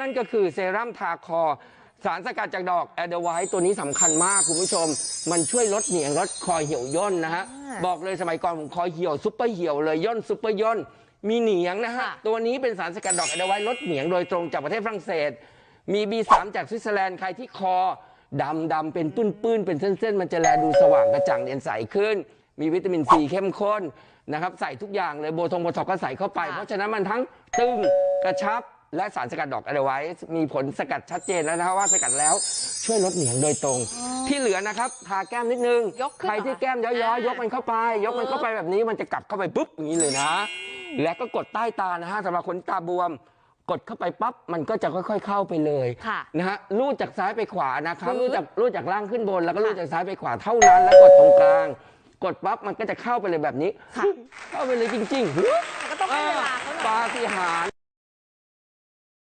นั่นก็คือเซรั่มทาคอ สารสกัดจากดอกแอดเดไวท์ตัวนี้สำคัญมากคุณผู้ชม มันช่วยลดเหนียงลดคอเหี่ยวย่นนะฮะอ่าบอกเลยสมัยก่อนผมคอเหี่ยวซุปเปอร์เหี่ยวเลยย่นซุปเปอร์ย่นมีเหนียงนะฮะ ค่ะ ตัวนี้เป็นสารสกัดดอกแอดเดไวท์ลดเหนียงโดยตรงจากประเทศฝรั่งเศส มี B3 จากสวิตเซอร์แลนด์ใครที่คอดำดำเป็นปื้นปื้นๆเป็นเส้นๆ มันจะแลดูสว่างกระจ่างเนียนใสขึ้น มีวิตามินซีเข้มข้นนะครับ ใส่ทุกอย่างเลยโบทงโบท็อกก็ใส่เข้าไปค่ะเพราะฉะนั้นมันทั้งตึงกระชับ และสารสกัดดอกอะไวท์มีผลสกัดชัดเจนแล้วนะครับว่าสกัดแล้วช่วยลดเหนียงโดยตรง ที่เหลือนะครับทาแก้มนิดนึง ยกขึ้นใครที่แก้มย้อยๆอ่ายกมันเข้าไป ยกมันเข้าไปแบบนี้มันจะกลับเข้าไปปุ๊บอย่างนี้เลยนะ แล้วก็กดใต้ตานะฮะสำหรับคนตาบวม กดเข้าไปปั๊บมันก็จะค่อย ๆเข้าไปเลยค่ะนะฮะลูดจากซ้ายไปขวานะครับปึ๊บ ลูดจากลูดจากล่างขึ้นบน แล้วก็ค่ะลูดจากซ้ายไปขวาเท่านั้น แล้วกดตรงกลาง กดปั๊บมันก็จะเข้าไปเลยแบบนี้ ค่ะ เข้าไปเลยจริงๆ แต่ก็ต้องให้เวลาเขาหน่อย ปาฏิหาริย์